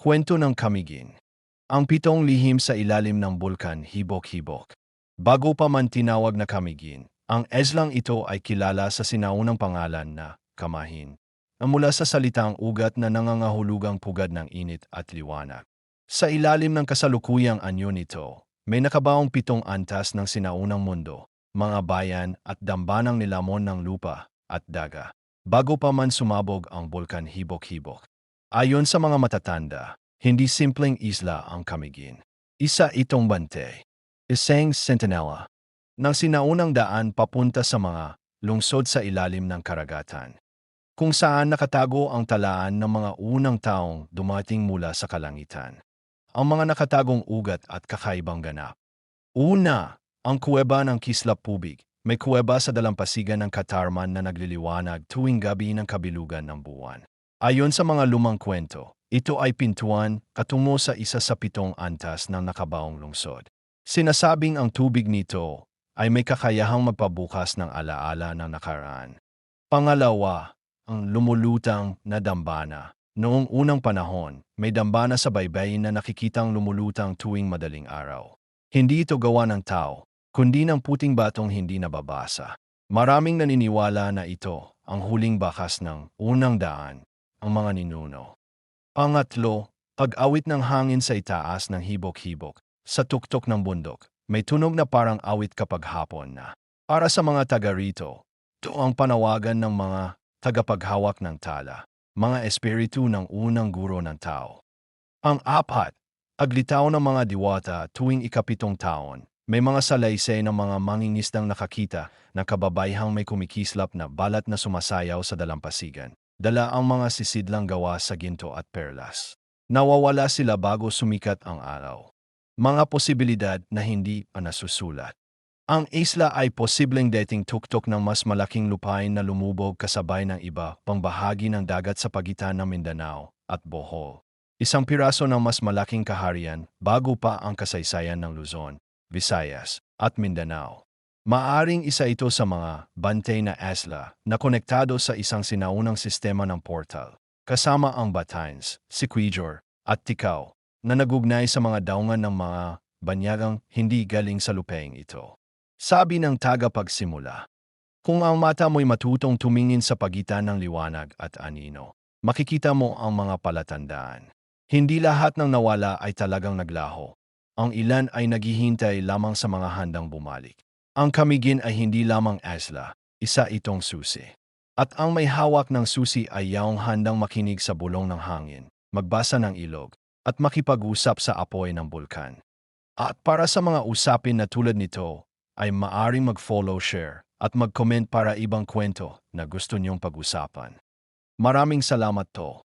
Kwento ng Kamigin Ang pitong lihim sa ilalim ng bulkan hibok-hibok. Bago pa man tinawag na Kamigin, ang Eslang ito ay kilala sa sinaunang pangalan na Kamahin, na mula sa salitang ugat na nangangahulugang pugad ng init at liwanag. Sa ilalim ng kasalukuyang anyo nito, may nakabaong pitong antas ng sinaunang mundo, mga bayan at dambanang nilamon ng lupa at daga, bago pa man sumabog ang bulkan hibok-hibok. Ayon sa mga matatanda, hindi simpleng isla ang Kamigin. Isa itong bante, isang sentinela, ng sinaunang daan papunta sa mga lungsod sa ilalim ng karagatan, kung saan nakatago ang talaan ng mga unang taong dumating mula sa kalangitan. Ang mga nakatagong ugat at kakaibang ganap. Una, ang kuweba ng Kislap Pubig. May kuweba sa dalampasigan ng Katarman na nagliliwanag tuwing gabi ng kabilugan ng buwan. Ayon sa mga lumang kwento, ito ay pintuan katungo sa isa sa pitong antas ng nakabaong lungsod. Sinasabing ang tubig nito ay may kakayahang magpabukas ng alaala ng nakaraan. Pangalawa, ang lumulutang na dambana. Noong unang panahon, may dambana sa baybayin na nakikitang lumulutang tuwing madaling araw. Hindi ito gawa ng tao, kundi ng puting batong hindi nababasa. Maraming naniniwala na ito ang huling bakas ng unang daan, ang mga ninuno. Pangatlo, pag-awit ng hangin sa itaas ng hibok-hibok, sa tuktok ng bundok, may tunog na parang awit kapag hapon na. Para sa mga taga rito, ito ang panawagan ng mga tagapaghawak ng tala, mga espiritu ng unang guro ng tao. Ang apat, aglitaw ng mga diwata tuwing ikapitong taon, may mga salaysay ng mga mangingisdang nakakita na kababayhang may kumikislap na balat na sumasayaw sa dalampasigan. Dala ang mga sisidlang gawa sa ginto at perlas. Nawawala sila bago sumikat ang araw mga posibilidad na hindi pa nasusulat. Ang isla ay posibleng dating tuktok ng mas malaking lupain na lumubog kasabay ng iba pang bahagi ng dagat sa pagitan ng Mindanao at Bohol. Isang piraso ng mas malaking kaharian bago pa ang kasaysayan ng Luzon, Visayas at Mindanao. Maaring isa ito sa mga bantay na isla na konektado sa isang sinaunang sistema ng portal, kasama ang Batanes, Siquijor at Ticao na nagugnay sa mga daungan ng mga banyagang hindi galing sa lupaing ito. Sabi ng tagapagsimula, kung ang mata mo'y matutong tumingin sa pagitan ng liwanag at anino, makikita mo ang mga palatandaan. Hindi lahat ng nawala ay talagang naglaho. Ang ilan ay naghihintay lamang sa mga handang bumalik. Ang kamigin ay hindi lamang asla, isa itong susi. At ang may hawak ng susi ay yaong handang makinig sa bulong ng hangin, magbasa ng ilog, at makipag-usap sa apoy ng bulkan. At para sa mga usapin na tulad nito, ay maaring mag-follow, share, at mag-comment para ibang kwento na gusto niyong pag-usapan. Maraming salamat to.